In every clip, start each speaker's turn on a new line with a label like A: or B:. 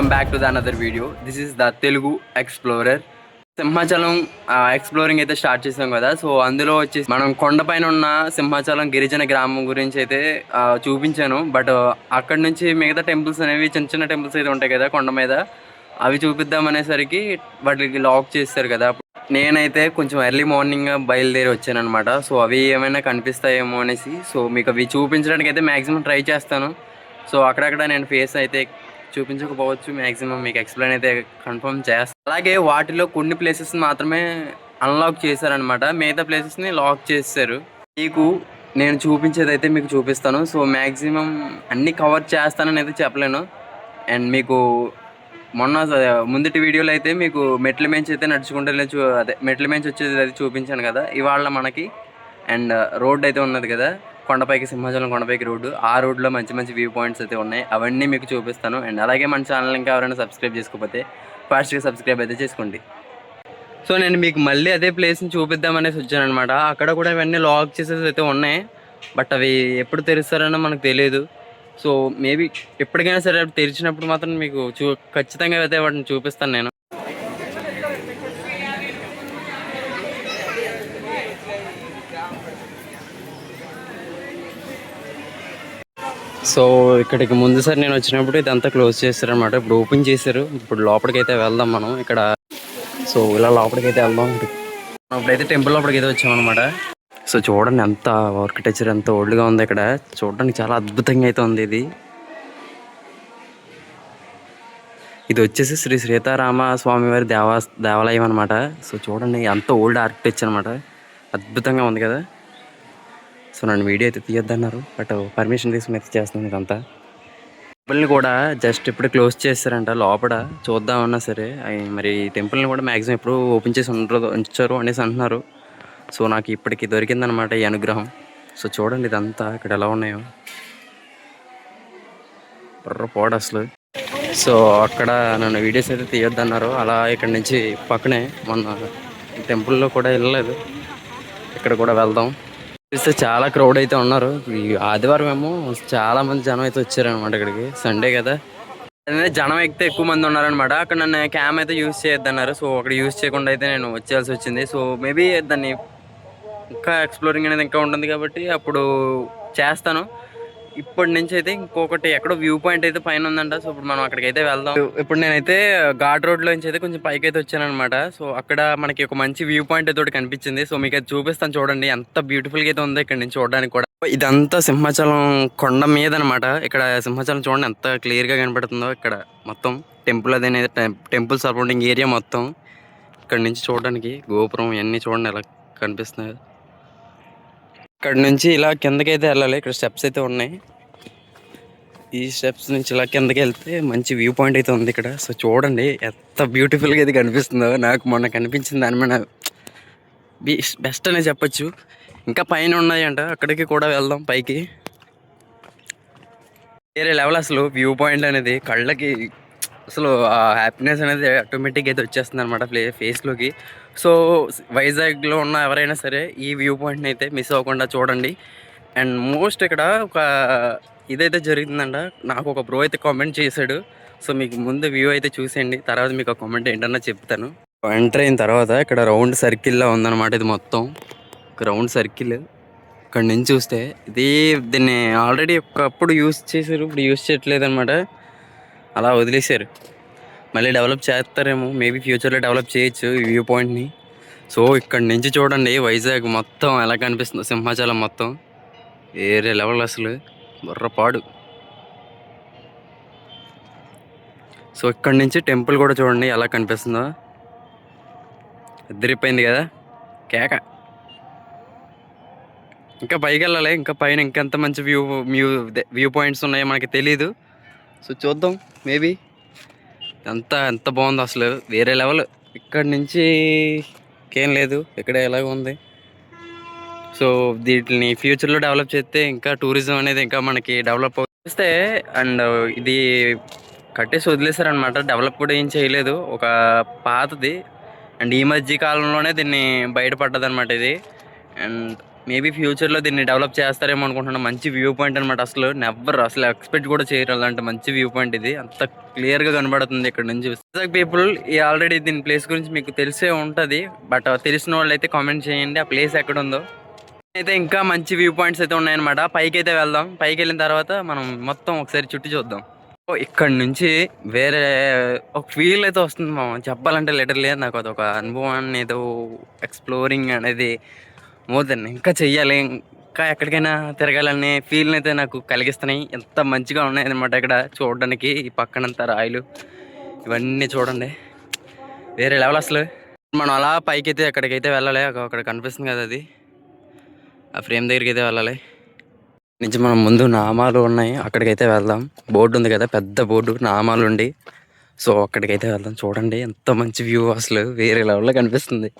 A: Welcome back to the another video this is the Telugu explorer Simhachalam exploring అయితే start చేసాం కదా. So అందులో వచ్చేసి మనం కొండపైన ఉన్న సింహాచలం గిరిజన గ్రామం గురించి అయితే చూపించాను. బట్ uh, అక్కడ నుంచి మిగతా టెంపుల్స్ అనేవి చిన్న చిన్న టెంపుల్స్ అయితే ఉంటాయి కదా కొండ మీద. అవి చూపిద్దాం అనేసరికి వాటికి లాక్ చేస్తారు కదా. నేనైతే కొంచెం ఎర్లీ మార్నింగ్ బయలుదేరి వచ్చానమాట సో అవి ఏమైనా కనిపిస్తాయేమో అనేసి. సో మీకు అవి చూపించడానికి అయితే మ్యాక్సిమం ట్రై చేస్తాను. సో అక్కడక్కడ నేను ఫేస్ అయితే చూపించకపోవచ్చు. మ్యాక్సిమం మీకు ఎక్స్ప్లెయిన్ అయితే కన్ఫర్మ్ చేస్తాను అలాగే వాటిలో కొన్ని ప్లేసెస్ మాత్రమే అన్లాక్ చేశారనమాట మిగతా ప్లేసెస్ని లాక్ చేశారు మీకు నేను చూపించేది అయితే మీకు చూపిస్తాను. సో మ్యాక్సిమం అన్నీ కవర్ చేస్తానని అయితే చెప్పలేను. అండ్ మీకు మొన్న ముందటి వీడియోలో అయితే మీకు మెట్ల మేంచి అయితే నడుచుకుంటూ చూ అదే మెట్ల మేంచి వచ్చేది అది చూపించాను కదా. ఇవాళ మనకి అండ్ రోడ్ అయితే ఉన్నది కదా. కొండపైకి సింహాచలం కొండపైకి రోడ్డు ఆ రోడ్లో మంచి మంచి వ్యూ పాయింట్స్ అయితే ఉన్నాయి. అవన్నీ మీకు చూపిస్తాను. అండ్ అలాగే మన ఛానల్ ఇంకా ఎవరైనా సబ్స్క్రైబ్ చేసుకోకపోతే ఫాస్ట్గా సబ్స్క్రైబ్ అయితే చేసుకోండి. సో నేను మీకు మళ్ళీ అదే ప్లేస్ని చూపిద్దామనేసి వచ్చాను అనమాట అక్కడ కూడా ఇవన్నీ లాక్ చేసేసి అయితే ఉన్నాయి. బట్ అవి ఎప్పుడు తెరుస్తారనో మనకు తెలియదు. సో మేబీ ఎప్పటికైనా సరే తెరిచినప్పుడు మాత్రం మీకు చూ ఖచ్చితంగా అయితే వాటిని చూపిస్తాను నేను. సో ఇక్కడికి ముందు సార్ నేను వచ్చినప్పుడు ఇదంతా క్లోజ్ చేశారనమాట ఇప్పుడు ఓపెన్ చేశారు. ఇప్పుడు లోపలికైతే వెళ్దాం మనం ఇక్కడ. సో ఇలా లోపలికైతే వెళ్దాం ఇప్పుడైతే టెంపుల్ లోపలికి అయితే వచ్చామన్నమాట. సో చూడండి ఎంత ఆర్కిటెక్చర్ ఎంత ఓల్డ్గా ఉంది ఇక్కడ. చూడడానికి చాలా అద్భుతంగా అయితే ఉంది ఇది. ఇది వచ్చేసి శ్రీ సీతారామ స్వామివారి దేవా దేవాలయం అనమాట సో చూడండి ఎంత ఓల్డ్ ఆర్కిటెక్చర్ అనమాట అద్భుతంగా ఉంది కదా. సో నన్ను వీడియో అయితే తీయొద్దన్నారు బట్ పర్మిషన్ తీసుకుని అయితే చేస్తున్నాను ఇదంతా. టెంపుల్ని కూడా జస్ట్ ఇప్పుడు క్లోజ్ చేస్తారంట లోపల చూద్దామన్నా సరే మరి టెంపుల్ని కూడా మ్యాక్సిమం ఎప్పుడు ఓపెన్ చేసి ఉండరు ఉంచారు అనేసి అంటున్నారు. సో నాకు ఇప్పటికి దొరికిందనమాట ఈ అనుగ్రహం. సో చూడండి ఇదంతా ఇక్కడ ఎలా ఉన్నాయో. బుర్ర పోడు అసలు. సో అక్కడ నన్ను వీడియోస్ అయితే తీయొద్దన్నారు. అలా ఇక్కడ నుంచి పక్కనే మొన్న టెంపుల్లో కూడా వెళ్ళలేదు. ఇక్కడ కూడా వెళ్దాం. చూస్తే చాలా క్రౌడ్ అయితే ఉన్నారు. ఈ ఆదివారం ఏమో చాలా మంది జనం అయితే వచ్చారనమాట ఇక్కడికి. సండే కదా. జనం ఎక్కితే ఎక్కువ మంది ఉన్నారనమాట అక్కడ నన్ను క్యామ్ అయితే యూజ్ చేయొద్దన్నారు. సో అక్కడ యూజ్ చేయకుండా అయితే నేను వచ్చేయాల్సి వచ్చింది. సో మేబీ దాన్ని ఇంకా ఎక్స్ప్లోరింగ్ అనేది ఇంకా ఉంటుంది కాబట్టి అప్పుడు చేస్తాను. ఇప్పటి నుంచి అయితే ఇంకొకటి ఎక్కడో వ్యూ పాయింట్ అయితే పైన ఉందంట. సో ఇప్పుడు మనం అక్కడికి అయితే వెళ్దాం. ఇప్పుడు నేనైతే ఘాట్ రోడ్ నుంచి అయితే కొంచెం పైకి అయితే వచ్చాను అనమాట సో అక్కడ మనకి ఒక మంచి వ్యూ పాయింట్ అయితే ఒకటి కనిపించింది. సో మీకు అది చూపిస్తాను చూడండి. ఎంత బ్యూటిఫుల్గా అయితే ఉందో ఇక్కడ నుంచి చూడడానికి కూడా. ఇదంతా సింహాచలం కొండ మీద అనమాట ఇక్కడ సింహాచలం చూడండి ఎంత క్లియర్గా కనపడుతుందో ఇక్కడ మొత్తం. టెంపుల్ అదే టెంపుల్ సరౌండింగ్ ఏరియా మొత్తం. ఇక్కడ నుంచి చూడడానికి గోపురం ఇవన్నీ చూడండి ఎలా కనిపిస్తున్నాయి. ఇక్కడ నుంచి ఇలా కిందకైతే వెళ్ళాలి. ఇక్కడ స్టెప్స్ అయితే ఉన్నాయి. ఈ స్టెప్స్ నుంచి ఇలా కిందకి వెళ్తే మంచి వ్యూ పాయింట్ అయితే ఉంది ఇక్కడ. సో చూడండి ఎంత బ్యూటిఫుల్గా అయితే కనిపిస్తుందో. నాకు మొన్న కనిపించింది దాని మీద బెస్ట్ అనే చెప్పొచ్చు. ఇంకా పైన ఉన్నాయంట. అక్కడికి కూడా వెళ్దాం పైకి. వేరే లెవెల్ అసలు వ్యూ పాయింట్ అనేది కళ్ళకి అసలు ఆ హ్యాపీనెస్ అనేది ఆటోమేటిక్గా అయితే వచ్చేస్తుంది అనమాట ప్లే ఫేస్లోకి సో వైజాగ్లో ఉన్న ఎవరైనా సరే ఈ వ్యూ పాయింట్ని అయితే మిస్ అవ్వకుండా చూడండి. అండ్ మోస్ట్ ఇక్కడ ఒక ఇదైతే జరిగిందంట. నాకు ఒక బ్రో అయితే కామెంట్ చేశాడు. సో మీకు ముందు వ్యూ అయితే చూసేయండి. తర్వాత మీకు ఆ కామెంట్ ఏంటన్నా చెప్తాను. ఎంటర్ అయిన తర్వాత ఇక్కడ రౌండ్ సర్కిల్లా ఉందన్నమాట ఇది మొత్తం. రౌండ్ సర్కిల్ ఇక్కడ నుంచి చూస్తే ఇది దీన్ని ఆల్రెడీ ఒకప్పుడు యూస్ చేశారు. ఇప్పుడు యూస్ చేయట్లేదు అనమాట అలా వదిలేశారు. మళ్ళీ డెవలప్ చేస్తారేమో మేబీ ఫ్యూచర్లో డెవలప్ చేయొచ్చు ఈ వ్యూ పాయింట్ని. సో ఇక్కడ నుంచి చూడండి వైజాగ్ మొత్తం ఎలా కనిపిస్తుందో సింహాచలం మొత్తం. వేరే లెవెల్ అసలు బుర్రపాడు. సో ఇక్కడ నుంచి టెంపుల్ కూడా చూడండి ఎలా కనిపిస్తుందో. ఎదిరిపోయింది కదా కేక. ఇంకా పైకి వెళ్ళాలి ఇంకా పైన ఇంకెంత మంచి వ్యూ వ్యూ వ్యూ పాయింట్స్ ఉన్నాయో మనకి తెలియదు సో చూద్దాం మేబీ ఎంత ఎంత బాగుందో అసలు. వేరే లెవెల్ ఇక్కడ నుంచి ఇంకేం లేదు. ఇక్కడ ఎలాగ ఉంది. సో వీటిని ఫ్యూచర్లో డెవలప్ చేస్తే ఇంకా టూరిజం అనేది ఇంకా మనకి డెవలప్ చేస్తే అండ్ ఇది కట్టేసి వదిలేశారనమాట డెవలప్ కూడా ఏం చేయలేదు. ఒక పాతది. అండ్ ఈ మధ్య కాలంలోనే దీన్ని బయటపడ్డదనమాట ఇది. అండ్ మేబీ ఫ్యూచర్లో దీన్ని డెవలప్ చేస్తారేమో అనుకుంటున్నాను. మంచి వ్యూ పాయింట్ అనమాట అసలు నెవర్ అసలు ఎక్స్పెక్ట్ కూడా చేయరు అలాంటి మంచి వ్యూ పాయింట్ ఇది. అంత క్లియర్గా కనబడుతుంది ఇక్కడ నుంచి. పీపుల్ ఈ ఆల్రెడీ దీని ప్లేస్ గురించి మీకు తెలిసే ఉంటుంది. బట్ తెలిసిన వాళ్ళు అయితే కామెంట్ చేయండి. ఆ ప్లేస్ ఎక్కడ ఉందో అయితే ఇంకా మంచి వ్యూ పాయింట్స్ అయితే ఉన్నాయన్నమాట. పైకి అయితే వెళ్దాం. పైకి వెళ్ళిన తర్వాత మనం మొత్తం ఒకసారి చుట్టూ చూద్దాం. ఇక్కడ నుంచి వేరే ఒక ఫీల్ అయితే వస్తుంది మామ. చెప్పాలంటే లెటర్ లేదు నాకు అదొక అనుభవాన్ని ఏదో ఎక్స్ప్లోరింగ్ అనేది మోదన్ ఇంకా చెయ్యాలి. ఇంకా ఎక్కడికైనా తిరగాలనే ఫీల్ అయితే నాకు కలిగిస్తున్నాయి. ఎంత మంచిగా ఉన్నాయి అనమాట ఇక్కడ చూడడానికి ఈ పక్కనంతా రాయలు. ఇవన్నీ చూడండి. వేరే లెవెల్ అసలు. మనం అలా పైకి అయితే ఎక్కడికైతే వెళ్ళాలి అక్కడ అక్కడ కనిపిస్తుంది కదా అది. ఆ ఫ్రేమ్ దగ్గరికి అయితే వెళ్ళాలి నుంచి మనం ముందు నామాలు ఉన్నాయి అక్కడికైతే వెళ్దాం. బోర్డు ఉంది కదా పెద్ద బోర్డు నామాలు ఉండి. సో అక్కడికైతే వెళ్దాం. చూడండి ఎంత మంచి వ్యూ అసలు. వేరే లెవెల్లో కనిపిస్తుంది.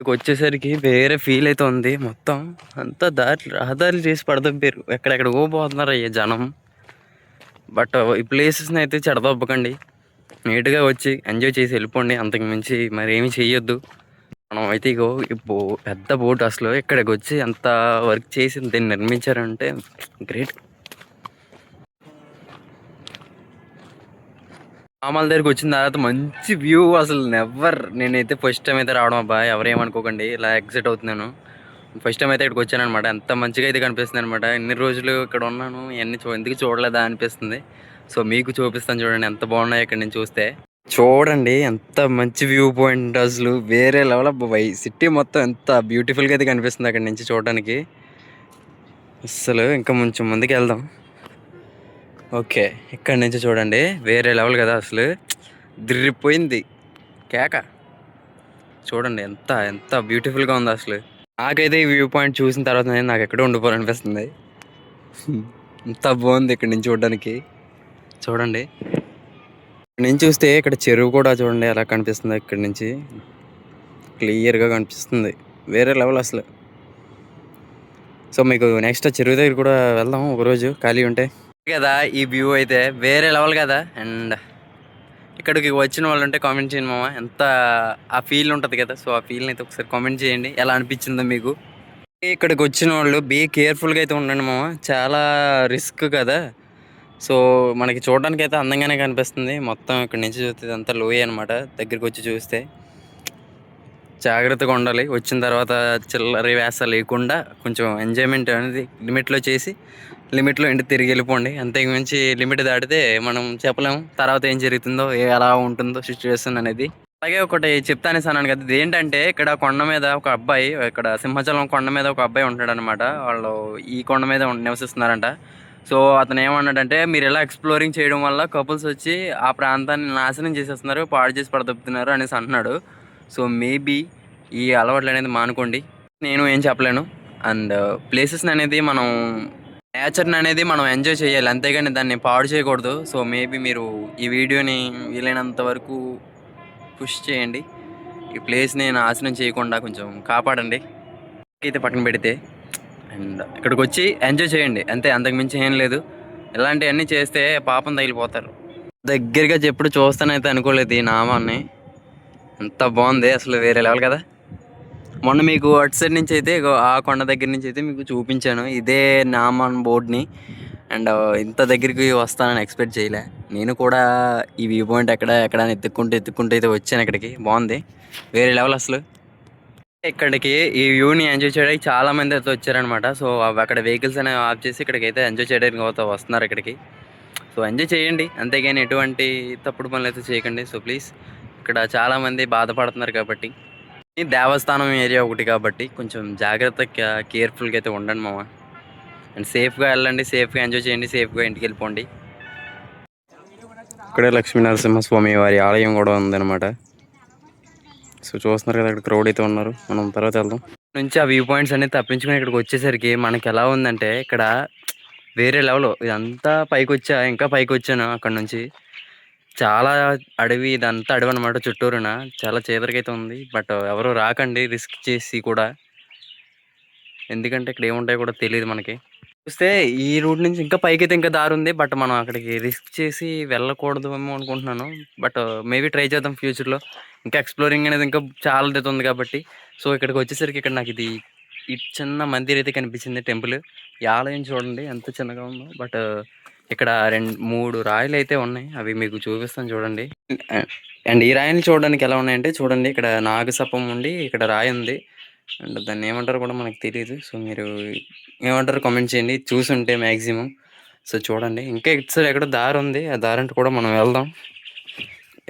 A: వచ్చేసరికి వేరే ఫీల్ అయితే ఉంది మొత్తం అంతా దారి రహదారులు చేసి పడదబ్బారు ఎక్కడెక్కడ పోతున్నారు అయ్యే జనం. బట్ ఈ ప్లేసెస్ని అయితే చెడదొబ్బకండి. నీట్గా వచ్చి ఎంజాయ్ చేసి వెళ్ళిపోండి. అంతకు మించి మరి ఏమి చెయ్యొద్దు. మనం అయితే ఇగో ఇప్పుడు పెద్ద బోట్ అసలు ఇక్కడికి వచ్చి అంత వర్క్ చేసి దీన్ని నిర్మించారంటే గ్రేట్ మామల దగ్గరికి వచ్చిన తర్వాత మంచి వ్యూ అసలు నెవర్ నేనైతే ఫస్ట్ టైం అయితే రావడం అబ్బా ఎవరేమనుకోకండి ఇలా ఎగ్జిట్ అవుతున్నాను. ఫస్ట్ టైం అయితే ఇక్కడికి వచ్చాను అనమాట ఎంత మంచిగా అయితే కనిపిస్తుంది అనమాట ఎన్ని రోజులు ఇక్కడ ఉన్నాను ఎన్ని చూ ఎందుకు చూడలేదా అనిపిస్తుంది. సో మీకు చూపిస్తాను చూడండి ఎంత బాగున్నాయి ఇక్కడ నుంచి చూస్తే. చూడండి ఎంత మంచి వ్యూ పాయింట్ అసలు. వేరే లెవెల్ అబ్బాయి సిటీ మొత్తం ఎంత బ్యూటిఫుల్గా అయితే కనిపిస్తుంది అక్కడ నుంచి చూడడానికి అసలు ఇంకా కొంచెం ముందుకు వెళ్దాం ఓకే ఇక్కడ నుంచి చూడండి. వేరే లెవెల్ కదా అసలు. దిర్రిపోయింది కేక. చూడండి ఎంత ఎంత బ్యూటిఫుల్గా ఉంది అసలు. నాకైతే ఈ వ్యూ పాయింట్ చూసిన తర్వాత నేను నాకు ఎక్కడో ఉండిపోవాలనిపిస్తుంది. ఎంత బాగుంది ఇక్కడ నుంచి చూడడానికి. చూడండి. ఇక్కడ నుంచి చూస్తే ఇక్కడ చెరువు కూడా చూడండి ఎలా కనిపిస్తుంది ఇక్కడ నుంచి. క్లియర్గా కనిపిస్తుంది. వేరే లెవెల్ అసలు. సో మీకు నెక్స్ట్ చెరువు దగ్గర కూడా వెళ్దాం ఒకరోజు. ఖాళీ ఉంటే. కదా ఈ వ్యూ అయితే. వేరే లెవెల్ కదా. అండ్ ఇక్కడికి వచ్చిన వాళ్ళు ఉంటే కామెంట్ చేయండి మామ. ఎంత ఆ ఫీల్ ఉంటుంది కదా. సో ఆ ఫీల్ని అయితే ఒకసారి కామెంట్ చేయండి. ఎలా అనిపించిందో మీకు. ఇక్కడికి వచ్చిన వాళ్ళు బీ కేర్ఫుల్గా అయితే ఉండండి మామ. చాలా రిస్క్ కదా. సో మనకి చూడడానికి అయితే అందంగానే కనిపిస్తుంది. మొత్తం ఇక్కడ నుంచి చూస్తే అంతా లోయ అనమాట దగ్గరికి వచ్చి చూస్తే జాగ్రత్తగా ఉండాలి. వచ్చిన తర్వాత చిల్లరి వేస లేకుండా కొంచెం ఎంజాయ్మెంట్ అనేది లిమిట్లో చేసి లిమిట్లో ఇంటికి తిరిగి వెళ్ళిపోండి. అంతకు మించి లిమిట్ దాటితే మనం చెప్పలేము. తర్వాత ఏం జరుగుతుందో ఏ ఎలా ఉంటుందో సిచ్యువేషన్ అనేది. అలాగే ఒకటి చెప్తానే అన్నాను కదా ఇది ఏంటంటే ఇక్కడ కొండ మీద ఒక అబ్బాయి ఇక్కడ సింహాచలం కొండ మీద ఒక అబ్బాయి ఉంటాడు అనమాట వాళ్ళు ఈ కొండ మీద నివసిస్తున్నారంట. సో అతను ఏమన్నాడంటే మీరు ఇలా ఎక్స్ప్లోరింగ్ చేయడం వల్ల కపుల్స్ వచ్చి ఆ ప్రాంతాన్ని నాశనం చేసేస్తున్నారు పాడు చేసి పడదొప్పుతున్నారు అనేసి అంటున్నాడు సో మేబీ ఈ అలవాట్లు అనేది మానుకోండి. నేను ఏం చెప్పలేను. అండ్ ప్లేసెస్ని అనేది మనం నేచర్ని అనేది మనం ఎంజాయ్ చేయాలి. అంతేగాని దాన్ని పాడు చేయకూడదు. సో మేబీ మీరు ఈ వీడియోని వీలైనంత వరకు పుష్ చేయండి. ఈ ప్లేస్ని నాశనం చేయకుండా కొంచెం కాపాడండి. అయితే పక్కన పెడితే అండ్ ఇక్కడికి వచ్చి ఎంజాయ్ చేయండి. అంతే అంతకు మించి ఏం లేదు. ఇలాంటివన్నీ చేస్తే పాపం తగిలిపోతారు. దగ్గరగా చెప్పుడు చూస్తానైతే అనుకోలేదు ఈ నామాన్ని. ఎంత బాగుంది. అసలు వేరే లెవెల్ కదా. మొన్న మీకు అటు సైడ్ నుంచి అయితే ఆ కొండ దగ్గర నుంచి అయితే మీకు చూపించాను. ఇదే నామాన్ బోర్డ్ని. అండ్ ఇంత దగ్గరికి వస్తానని ఎక్స్పెక్ట్ చేయలే. నేను కూడా ఈ వ్యూ పాయింట్ ఎక్కడ ఎక్కడ ఎత్తుక్కుంటూ ఎత్తుక్కుంటూ అయితే వచ్చాను ఇక్కడికి. బాగుంది. వేరే లెవెల్ అసలు. ఇక్కడికి ఈ వ్యూని ఎంజాయ్ చేయడానికి చాలా మంది అయితే వచ్చారనమాట సో అక్కడ వెహికల్స్ అనేవి ఆఫ్ చేసి ఇక్కడికి అయితే ఎంజాయ్ చేయడానికి వస్తున్నారు ఇక్కడికి. సో ఎంజాయ్ చేయండి. అంతేగాని ఎటువంటి తప్పుడు పనులు అయితే చేయకండి. So please. ఇక్కడ చాలామంది బాధపడుతున్నారు కాబట్టి. ఈ దేవస్థానం ఏరియా ఒకటి కాబట్టి కొంచెం జాగ్రత్తగా కేర్ఫుల్గా అయితే ఉండండి మామ. అండ్ సేఫ్గా వెళ్ళండి సేఫ్గా ఎంజాయ్ చేయండి సేఫ్గా ఇంటికి వెళ్ళిపోండి. ఇక్కడే లక్ష్మీనరసింహస్వామి వారి ఆలయం కూడా ఉందన్నమాట. సో చూస్తున్నారు కదా ఇక్కడ క్రౌడ్ అయితే ఉన్నారు. మనం తర్వాత వెళ్దాం. నుంచి ఆ వ్యూ పాయింట్స్ అన్ని తప్పించుకుని ఇక్కడికి వచ్చేసరికి మనకి ఎలా ఉందంటే ఇక్కడ వేరే లెవెల్ ఇదంతా పైకి వచ్చా ఇంకా పైకి వచ్చాను అక్కడ నుంచి? చాలా అడవి ఇదంతా అడవి అనమాట చుట్టూరున. చాలా చీదరకైతే ఉంది బట్ ఎవరు రాకండి రిస్క్ చేసి కూడా. ఎందుకంటే ఇక్కడ ఏముంటాయో కూడా తెలియదు మనకి. చూస్తే ఈ రూట్ నుంచి ఇంకా పైకి అయితే ఇంకా దారి ఉంది. బట్ మనం అక్కడికి రిస్క్ చేసి వెళ్ళకూడదు ఏమో అనుకుంటున్నాను. బట్ మేబీ ట్రై చేద్దాం ఫ్యూచర్లో. ఇంకా ఎక్స్ప్లోరింగ్ అనేది ఇంకా చాలా అయితే ఉంది కాబట్టి. సో ఇక్కడికి వచ్చేసరికి ఇక్కడ నాకు ఇది ఈ చిన్న మందిర్ అయితే కనిపించింది టెంపుల్. ఈ ఆలయం చూడండి ఎంత చిన్నగా ఉందో. బట్ ఇక్కడ రెండు మూడు రాయలు అయితే ఉన్నాయి. అవి మీకు చూపిస్తాను చూడండి. అండ్ ఈ రాయిని చూడడానికి ఎలా ఉన్నాయంటే చూడండి ఇక్కడ నాగసప్పం ఉండి ఇక్కడ రాయి ఉంది. అండ్ దాన్ని ఏమంటారో కూడా మనకు తెలియదు సో మీరు ఏమంటారు కామెంట్ చేయండి. చూసుంటే మ్యాక్సిమం సో చూడండి. ఇంకా ఇటు సైడ్ ఎక్కడ దారి ఉంది. ఆ దారి అంటే కూడా మనం వెళ్దాం.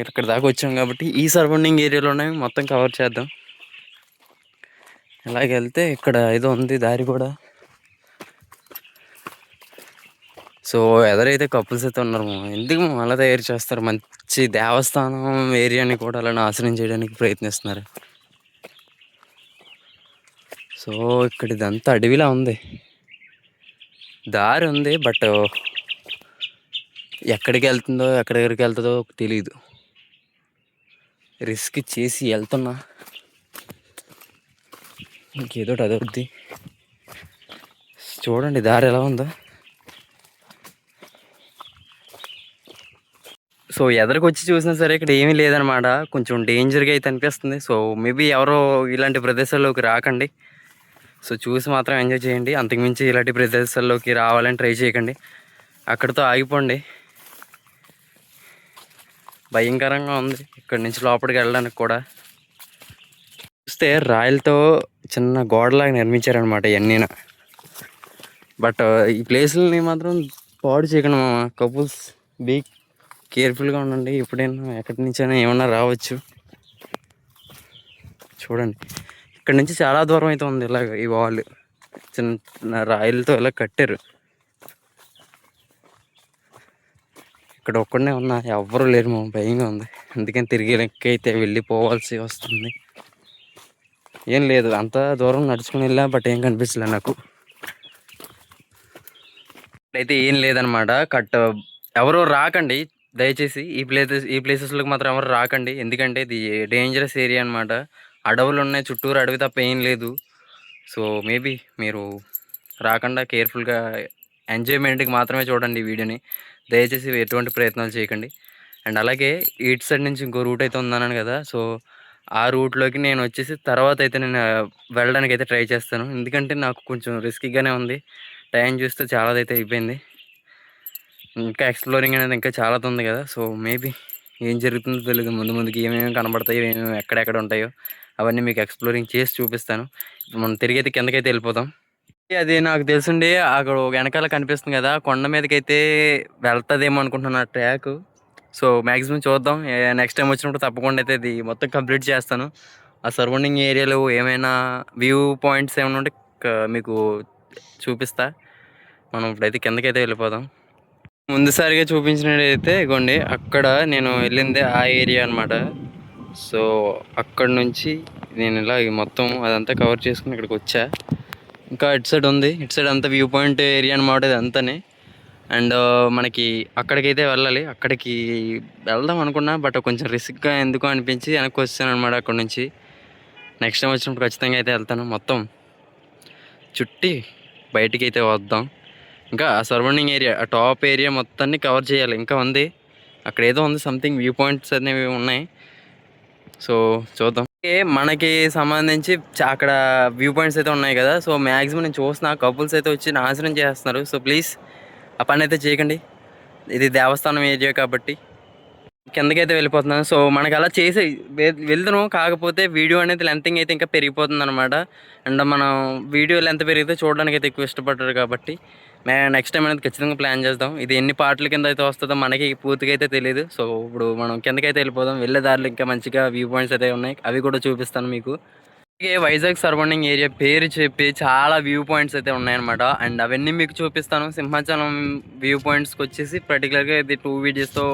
A: ఇక్కడ దాకా వచ్చాం కాబట్టి ఈ సరౌండింగ్ ఏరియాలోనే మొత్తం కవర్ చేద్దాం. ఇలాగ వెళ్తే ఇక్కడ ఏదో ఉంది దారి కూడా. సో ఎదరైతే కపుల్స్ అయితే ఉన్నారు ఎందుకు అలా తయారు చేస్తారు? మంచి దేవస్థానం ఏరియాని కూడా అలా నాశనం చేయడానికి ప్రయత్నిస్తున్నారు. సో ఇక్కడ ఇదంతా అడవిలా ఉంది. దారి ఉంది బట్ ఎక్కడికి వెళ్తుందో ఎక్కడెక్కడికి వెళ్తుందో తెలియదు రిస్క్ చేసి వెళ్తున్నా. ఇంకేదో ఒకటి చూడండి దారి ఎలా ఉందో. సో ఎదరికి వచ్చి చూసినా సరే ఇక్కడ ఏమీ లేదనమాట. కొంచెం డేంజర్గా అయితే అనిపిస్తుంది. సో మేబీ ఎవరో ఇలాంటి ప్రదేశాల్లోకి రాకండి. సో చూసి మాత్రం ఎంజాయ్ చేయండి. అంతకుమించి ఇలాంటి ప్రదేశాల్లోకి రావాలని ట్రై చేయకండి. అక్కడితో ఆగిపోండి. భయంకరంగా ఉంది. ఇక్కడి నుంచి లోపలికి వెళ్ళడానికి కూడా. చూస్తే రాయలతో చిన్న గోడలాగా నిర్మించారనమాట ఇవన్నీ బట్ ఈ ప్లేస్లని మాత్రం పాడు చేయకండి మా కపుల్స్ బీ కేర్ఫుల్గా ఉండండి. ఎప్పుడైనా ఎక్కడి నుంచైనా ఏమన్నా రావచ్చు. చూడండి. ఇక్కడ నుంచి చాలా దూరం అయితే ఉంది ఇలాగ ఈ వాల్. చిన్న చిన్న రాయలతో ఇలా కట్టారు. ఇక్కడ ఒక్కడనే ఉన్నా ఎవ్వరూ లేరు. మా భయంగా ఉంది. అందుకని తిరిగి లెక్కైతే అయితే వెళ్ళిపోవాల్సి వస్తుంది. ఏం లేదు. అంత దూరం నడుచుకుని వెళ్ళా బట్ ఏం కనిపించలే నాకు. అయితే ఏం లేదనమాట కట్ ఎవరు రాకండి. దయచేసి ఈ ప్లేసెస్ ఈ ప్లేసెస్లోకి మాత్రం ఎవరు రాకండి. ఎందుకంటే ఇది డేంజరస్ ఏరియా అనమాట అడవులు ఉన్నాయి చుట్టూరు అడవి తప్ప ఏం లేదు. సో మేబీ మీరు రాకుండా కేర్ఫుల్గా ఎంజాయ్మెంట్కి మాత్రమే చూడండి ఈ వీడియోని. దయచేసి ఎటువంటి ప్రయత్నాలు చేయకండి. అండ్ అలాగే ఇటు సైడ్ నుంచి ఇంకో రూట్ అయితే ఉందన్నాను కదా సో ఆ రూట్లోకి నేను వచ్చేసి తర్వాత అయితే నేను వెళ్ళడానికి అయితే ట్రై చేస్తాను. ఎందుకంటే నాకు కొంచెం రిస్కీగానే ఉంది. టైం చూస్తే చాలాదైతే అయిపోయింది. ఇంకా ఎక్స్ప్లోరింగ్ అనేది ఇంకా చాలా ఉంది కదా. సో మేబీ ఏం జరుగుతుందో తెలియదు ముందు ముందుకి ఏమేమి కనబడతాయో ఏమేమి ఎక్కడెక్కడ ఉంటాయో అవన్నీ మీకు ఎక్స్ప్లోరింగ్ చేసి చూపిస్తాను. మనం మనం తిరిగైతే కిందకైతే వెళ్ళిపోతాం అది నాకు తెలిసిండే అక్కడ వెనకాల కనిపిస్తుంది కదా కొండ మీదకి అయితే వెళ్తుందేమో అనుకుంటున్నాను ఆ ట్రాక్ సో మ్యాక్సిమం చూద్దాం. నెక్స్ట్ టైం వచ్చినప్పుడు తప్పకుండా అయితే ఇది మొత్తం కంప్లీట్ చేస్తాను. ఆ సరౌండింగ్ ఏరియాలో ఏమైనా వ్యూ పాయింట్స్ ఏమైనా ఉంటే మీకు చూపిస్తా. మనం ఇప్పుడైతే కిందకైతే వెళ్ళిపోదాం. ముందుసారిగా చూపించినట్టయితే ఇగోండి అక్కడ నేను వెళ్ళింది ఆ ఏరియా అనమాట సో అక్కడ నుంచి నేను ఇలా మొత్తం అదంతా కవర్ చేసుకుని ఇక్కడికి వచ్చా. ఇంకా ఇటు సైడ్ ఉంది. ఇటు సైడ్ అంతా వ్యూ పాయింట్ ఏరియా అనమాట ఇది అంతానే. అండ్ మనకి అక్కడికైతే వెళ్ళాలి. అక్కడికి వెళ్దాం అనుకున్నా బట్ కొంచెం రిస్క్గా ఎందుకు అనిపించి వెనక్కి వచ్చాను అనమాట అక్కడ నుంచి. నెక్స్ట్ టైం వచ్చినప్పుడు ఖచ్చితంగా అయితే వెళ్తాను మొత్తం. చుట్టి బయటికి అయితే వద్దాం. ఇంకా ఆ సరౌండింగ్ ఏరియా ఆ టాప్ ఏరియా మొత్తాన్ని కవర్ చేయాలి. ఇంకా ఉంది. అక్కడ ఏదో ఉంది సంథింగ్ వ్యూ పాయింట్స్ అనేవి ఉన్నాయి. సో చూద్దాం. మనకి సంబంధించి చా- అక్కడ వ్యూ పాయింట్స్ అయితే ఉన్నాయి కదా. సో మ్యాక్సిమం నేను చూస్తున్నా కపుల్స్ అయితే వచ్చి నాశనం చేస్తున్నారు. సో ప్లీజ్ ఆ పని అయితే చేయకండి. ఇది దేవస్థానం ఏరియా కాబట్టి. కిందకైతే వెళ్ళిపోతున్నాను. సో మనకి అలా చేసి వెళ్తున్నాం. కాకపోతే వీడియో అనేది లెంతింగ్ అయితే ఇంకా పెరిగిపోతుంది అనమాట అండ్ మనం వీడియో లెంత్ పెరిగితే చూడడానికి అయితే ఎక్కువ ఇష్టపడ్డారు కాబట్టి. మేము నెక్స్ట్ టైం అనేది ఖచ్చితంగా ప్లాన్ చేద్దాం. ఇది ఎన్ని పార్ట్ల కింద అయితే వస్తుందో మనకి పూర్తిగా అయితే తెలియదు సో ఇప్పుడు మనం కిందకైతే వెళ్ళిపోదాం. వెళ్ళే దారిలో ఇంకా మంచిగా వ్యూ పాయింట్స్ అయితే ఉన్నాయి. అవి కూడా చూపిస్తాను మీకు. వైజాగ్ సరౌండింగ్ ఏరియా పేరు చెప్పి చాలా వ్యూ పాయింట్స్ అయితే ఉన్నాయన్నమాట. అండ్ అవన్నీ మీకు చూపిస్తాను. సింహాచలం వ్యూ పాయింట్స్కి వచ్చేసి పర్టికులర్గా ఇది టూ వీడియోస్తో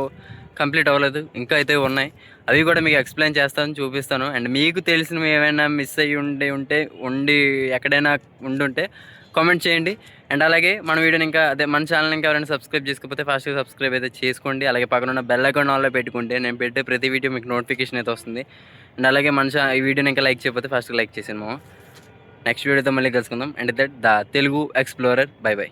A: కంప్లీట్ అవ్వలేదు. ఇంకా అయితే ఉన్నాయి. అవి కూడా మీకు ఎక్స్ప్లెయిన్ చేస్తాను చూపిస్తాను. అండ్ మీకు తెలిసినవి ఏమైనా మిస్ అయ్యి ఉండి ఉంటే ఉండి ఎక్కడైనా ఉండుంటే కామెంట్ చేయండి. అండ్ అలాగే మన వీడియోని ఇంకా అదే మన ఛానల్ ఇంకా ఎవరైనా సబ్స్క్రైబ్ చేసుకోకపోతే ఫాస్ట్గా సబ్స్క్రైబ్ అయితే చేసుకోండి. అలాగే పక్కన ఉన్న బెల్ అకౌంట్ ఆన్లో పెట్టుకుంటే నేను పెట్టే ప్రతి వీడియో మీకు నోటిఫికేషన్ అయితే వస్తుంది. అండ్ అలాగే మన ఈ వీడియోని ఇంకా లైక్ చేయకపోతే ఫాస్ట్గా లైక్ చేసాను నెక్స్ట్ వీడియోతో మళ్ళీ కలుసుకుందాం. And that the Telugu explorer. Bye bye.